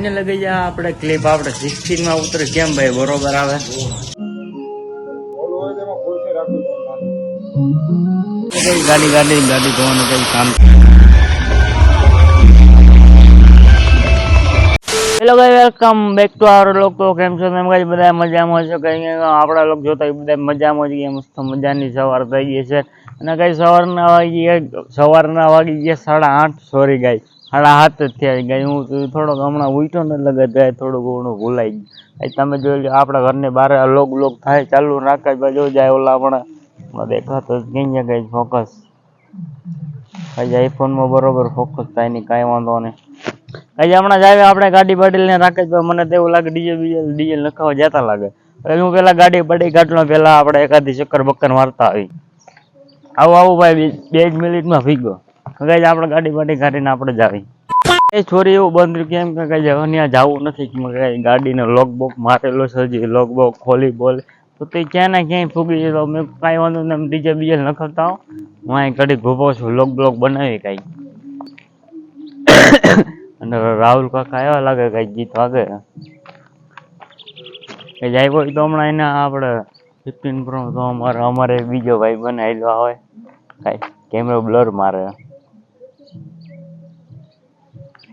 એને લગી જા આપણે ક્લિપ આપણે સિક્સટીનમાં ઉતરે. કેમ ભાઈ? બરોબર આવે? કઈ ગાડી ગાડી ગાડી ધોવાનું કઈ કામ? હેલો ગાઈ વેલકમ બેક ટુ આવર લોકો કેમ છો? તમે ગાઈ બધા મજામાં છો કઈ આપણા લોકો જોતા હોય બધા મજામાં જ ગયા. મસ્ત મજાની સવાર થઈ ગઈ છે. અને કઈ સવારના વાગી સવારના વાગી ગયા સાડા આઠ. સોરી ગાઈ સાડા સાત જ થયા ગઈ હું થોડોક હમણાં ઉઠ્યો ને એટલે જાય થોડું ઘણું ભૂલાઈ ગયું. તમે જોઈ લો, આપણા ઘરની બહાર લોગ લોગ થાય, ચાલુ રાખે જો જાય, ઓલા આપણા દેખાતો કઈ કઈ ફોકસ કઈ આઈફોનમાં બરોબર ફોકસ થાય નહીં, કાંઈ વાંધો નહીં. આજે હમણાં જાય આપણે ગાડી બાડી લઈને છે મને તો એવું લાગે ડીજે બીજે ડીજે નખાવા જતા લાગે. હું પેલા ગાડી બાડી કાઢલો પેલા આપણે એકાદી ચક્કર બક્કર મારતા આવી. આવું આવું ભાઈ બે- બે જ મિનિટમાં ભીગો. કઈ આપણે ગાડી બાડી કાઢીને આપણે જાવી એ છોરી એવું બંધ કેમ કે કઈ જવાની જવું નથી કે કઈ ગાડીને લોક બોક મારેલો છે જે લોક બોક ખોલી બોલે. તો તે ક્યાં ના ક્યાંય ફૂગી જતો મેં કાંઈ વાંધો નહીં ડીજે બીજે નખવતા હો. હું અહીં ઘડી ભૂપો છું લોક બ્લોક બનાવી કાંઈ. અને રાહુલ કાકા એવા લાગે કઈ ગીત વાગે. કે જાય હોય તો હમણાં એના આપણે ફિફ્ટીન પ્રો તો અમારે અમારે બીજો ભાઈ બને આવેલો આવે કઈ કેમેરો બ્લર મારે.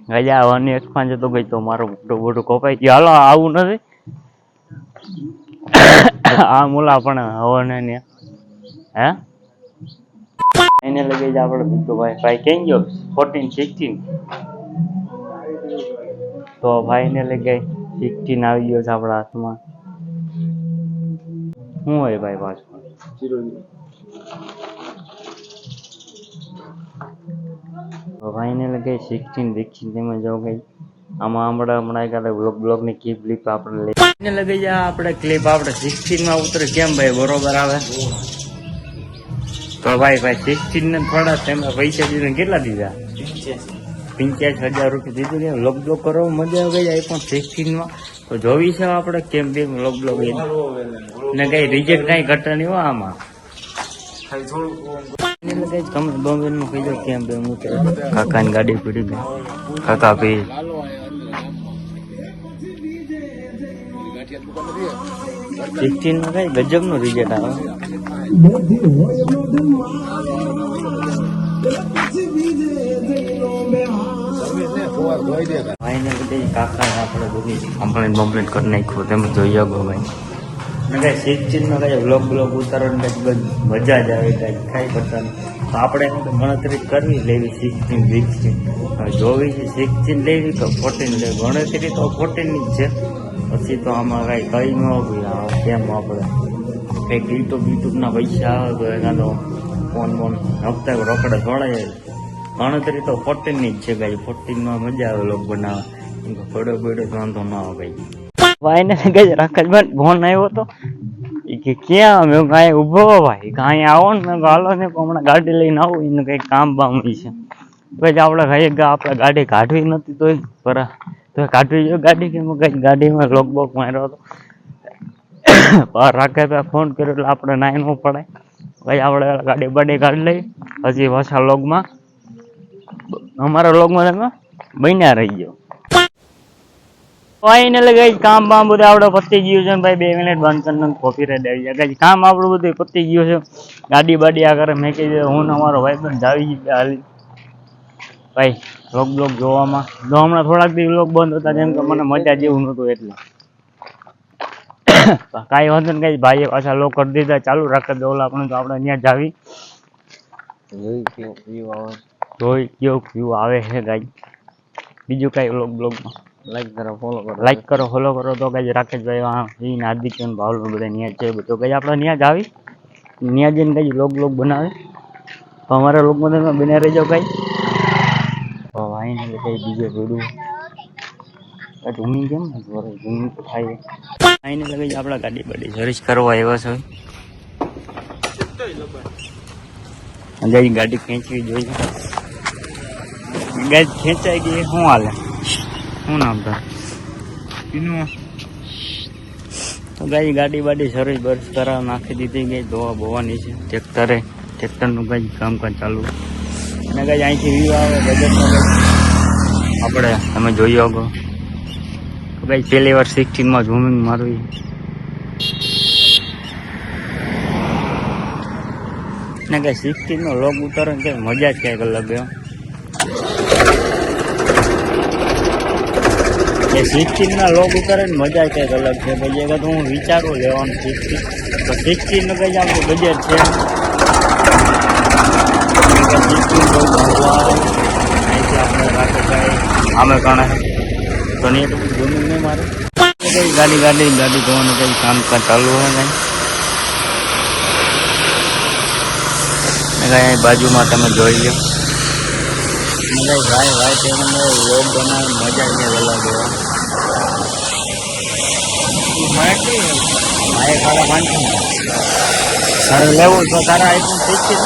ગઈ આવવાની એક્સપાન જતો ગઈ તો મારો મોટો મોટો કપાઈ ગયો. હાલો, આવું નથી. આ મુલા પણ હવે ને ને હે? એને લગી જ આપણે બીજો ભાઈ. ભાઈ કેમ ગયો? ફોર્ટીન સિક્સટીન તો ભાઈ ને લગાઈ સિક્સટીન આવી ગયો છે આપણા હાથમાં. શું હોય ભાઈ પાછું? તો ભાઈ ને લઈ ગઈ સિક્સટીન સિક્સટીન તેમાં જો ગઈ આમાં હમણાં હમણાં કાલે બ્લોક બ્લોગની ક્લિપ આપણે લઈ ને લગી જાય આપણે ક્લિપ આપણે સિક્સટીનમાં ઉતરે. કેમ ભાઈ બરોબર આવે? તો ભાઈ ભાઈ સિક્સટીન ને થોડા તેમાં પૈસા દીધા કેટલા દીધા? પંચ્યાસી હજાર રૂપિયા દીધું કે લોક બ્લોક કરવા મજા આવી જાય પણ સિક્સટીનમાં તો જોવી છે આપણે કેમ બેમ લોક બ્લોક ને કઈ રિજેક્ટ કઈ ઘટે નહીં હોય આમાં. બોમ્બે નું ગાડી પડી ગઈ. કાકા ભાઈ સિક્સટીનમાં કઈ ગજબનું રિઝલ્ટ આવે કાકા આપણે બધી કમ્પ્લેન બમ્પ્લેન કરી નાખ્યું. તેમ જોઈ ગો ભાઈ. ને કઈ સિક્સટીનમાં કઈ બ્લોગ ઉતારો ઉતારવાની કઈ બધી મજા જ આવે કઈ કઈ કરતા તો આપણે તો ગણતરી કરવી લેવી સિક્સટીન સિક્સટીન જોવી છે સિક્સટીન લેવી તો ફોર્ટીન લેવી ગણતરી તો ફોર્ટીનની જ છે. પછી તો આમાં કઈ કઈ ન હોય કેમ આપણે? કંઈક યુટ્યુબ યુટ્યુબના પૈસા આવે, તો એકાદો ફોન ફોન હપ્તા રોકડે જોડાય ગણતરી તો ફોર્ટીનની જ છે ભાઈ. ફોર્ટીનમાં મજા આવે લોક બનાવે થોડો બેડો વાંધો ના આવે ભાઈ. ભાઈ ને કઈ રાકેશભાઈ ફોન આવ્યો હતો કે, ક્યાં? મેં કાંઈ ઊભો ભાઈ. કાંઈ આવો ને. હાલો ને હમણાં ગાડી લઈને આવું. એનું કંઈક કામ બામ છે. પછી આપણે કહીએ આપણે ગાડી કાઢવી નથી તોય. પર તો કાઢવી જોઈએ ગાડી કે મેં ગાડીમાં લોક બોક માર્યો હતો. પર રાકેશભાઈ ફોન કર્યો એટલે આપણે નાઈ ન પડે. પછી આપણે ગાડી બાડી કાઢી લઈ પછી પાછા લોગમાં અમારા લોગમાં તમે બન્યા રહી ગયો. એને ગઈ કામ બામ બધું આપણે પતી ગયું છે ભાઈ બે મિનિટ બંધ કરીને કોપી રેડ આવી જાય. ગાઈ કામ આપણું બધું પતી ગયું છે. ગાડી બાડી આ કરે મેં કીધું હું ને અમારો ભાઈ પણ જાવી હાલી. ભાઈ લોક બ્લોક જોવામાં. જો હમણાં થોડાક દી લોક બંધ હતા જેમ કે મને મજા જેવું નહોતું એટલે. કાંઈ વાંધો ને કઈ ભાઈએ પાછા લોક કરી દીધા. ચાલુ રાખે દે ઓલા આપણે તો આપણે ત્યાં જાવી. જોઈ કેવો વ્યૂ આવે. છે ગાઈ. બીજું કઈ લોક બ્લોગમાં. લાઈક કરો ફોલો કરો. લાઈક કરો ફોલો કરો, તો કઈ રાકેશભાઈ ઈ હાર્દિક ભાવલો બધા ન્યા છે તો કઈ આપણે ન્યા જ આવી? ન્યા જઈને કઈ લોગ લોગ બનાવે? તો અમારા લોક બધા બને રહી જાવ કઈ. તો ભાઈ ને કઈ બીજું જોડું. ઝૂમિંગ કેમ ને જોરે ઝૂમિંગ તો થાય. ને લગી આપણા ગાડી બાડી સર્વિસ કરવા આવ્યા છે. અંજાઈ ગાડી ખેંચવી જોઈએ. ગાડી ખેંચાઈ ગઈ, શું હાલે? શું નામ તો તો ગાઈ ગાડી બાડી સર્વિસ બર્સ કરાવ નાખી દીધી ગઈ ધોવા બોવાની છે. ટ્રેક્ટરે ટ્રેક્ટરનું કઈ કામકાજ ચાલુ. અને કઈ અહીંથી વ્યૂ આવે બજેટમાં આપણે તમે જોઈ શકો. તો કઈ પહેલી વાર સિક્સટીનમાં ઝૂમિંગ મારવી. ને કઈ સિક્સટીનનો લોગ ઉતારો ને કંઈ મજા જ ક્યાંક અલગ એમ એ સિક્સટીનના લોગ ઉતરે ને મજા કંઈક અલગ છે. પછી એક હું વિચારું લેવાનું સિક્સટીન તો સિક્સટીનનું કંઈ આપણું બજેટ છે અમે કાણે તો નહીં એટલું બધું નહીં મારે. કઈ ગાડી ગાડી ગાડી ધોવાનું કંઈ કામકાજ ચાલુ હોય નહીં કાંઈ બાજુમાં તમે જોઈ લો. કાંઈ ભાઈ ભાઈ તેમને બનાવે મજા જ અલગ હોય. મારે ખાડા પાંચસો તારે લેવું તો તારા આઈફોન સિક્સટીન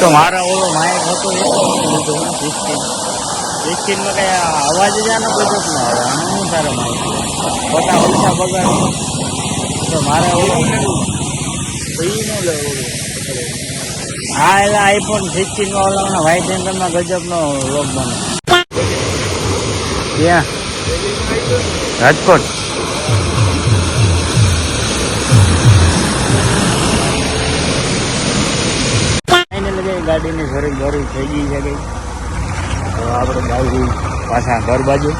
તો મારા ઓલો માયક હતો સિક્સટીનમાં કઈ અવાજ જ આનો કોઈ ન આવે શું તારે માયક પોતા પૈસા બગાડ. તો મારે ઓલો તો ન લેવું હા એટલે આઈફોન સિક્સટીનમાં ઓલાના વ્હાઈટ ગજબનો લોક બને. ક્યાં? રાજકોટ. ગાડીની ફરી ગરી થઈ ગઈ છે ગઈ તો આપણે ગાડી પાછા ઘર બાજુ.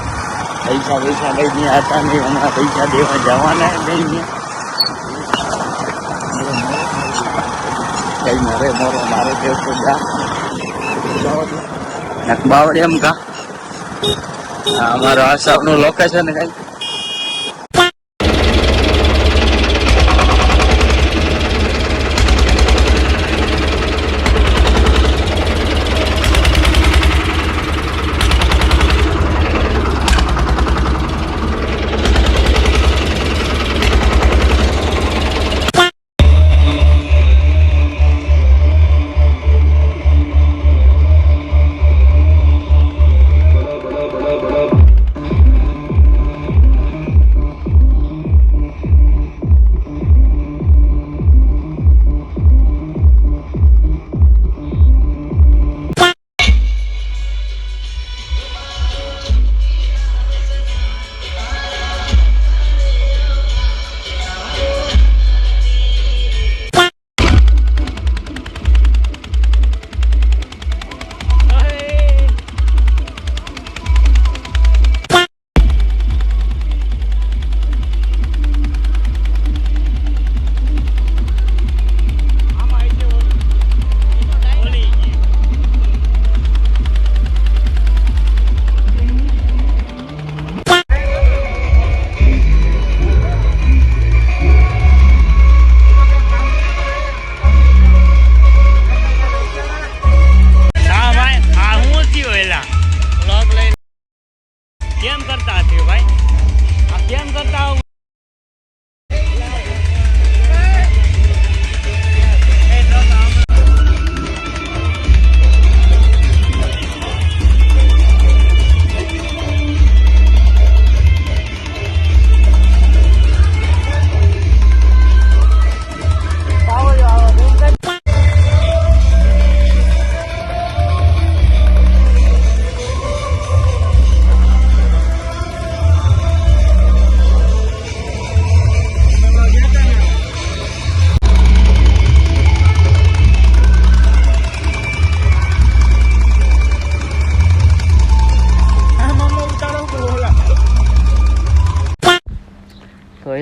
પૈસા પૈસા કઈ ત્યાં હતા નહીં હમણાં પૈસા દેવા જવાના નહીં કઈ મારે મોરો, મારે દેવતો જા. બાવડે એમ કા? આ અમારો આસામનું લોકેશન કઈ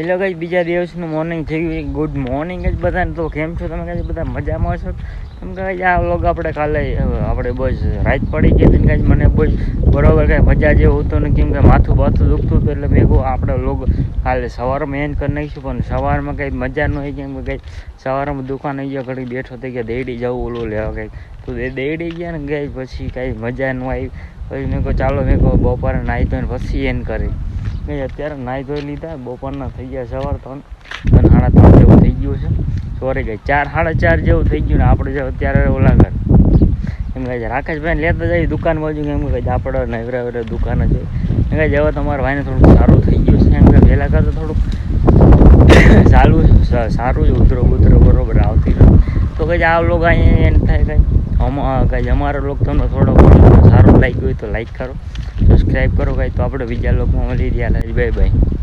તો ગઈ બીજા દિવસનું મોર્નિંગ થઈ ગયું ગુડ મોર્નિંગ જ બધાને. તો કેમ છો? તમે કાંઈ બધા મજામાં છો એમ કે આ લોગ આપણે કાલે આપણે બસ રાત પડી ગઈ હતી કાંઈ મને બસ બરાબર કાંઈ મજા જેવું હતું ને કેમ કે માથું બાથું દુખતું હતું એટલે મેં કહું આપણે લોગ કાલે સવારમાં એન કરી નાખીશું, પણ સવારમાં કંઈ મજા ન હોય કેમ કે કંઈ સવારમાં દુકાન આવી ગયા ઘડી બેઠો થઈ ગયા, દેડી જવું, ઓલું લેવા કંઈક તો એ દેડી ગયા ને ગઈ પછી કાંઈ મજા ન આવી. પછી મેં કહું ચાલો મેં કહું બપોરે નાહી તો પછી એન કરી. મેં અત્યારે નાહી ધોઈ લીધા, બપોરના થઈ ગયા સવાર ત્રણ ત્રણ સાડા ત્રણ જેવું થઈ ગયું છે. સોરી ગઈ ચાર, સાડા ચાર જેવું થઈ ગયું ને આપણે જે અત્યારે ઓલા ઘર. એમ કહે છે, રાકેશભાઈ, લેતા જઈએ દુકાન બાજુ. એમ કહે છે આપણે નવરા વરે દુકાન જ એમ કહે છે, હવે તમારા ભાઈને થોડુંક સારું થઈ ગયું છે. એમ કે પહેલાં કરતાં થોડુંક સારું સારું જ ઉતરો ઉતરો, બરોબર, આવતી તો છે, આ લોકો અહીંયા એમ થાય કંઈ. અમા કઈ અમારા લોકો તમને થોડો સારો લાગ્યો હોય તો લાઈક કરો. સબસ્ક્રાઈબ કરો ભાઈ તો આપણે બીજા લોકોમાં મળી રહ્યા. Bye bye.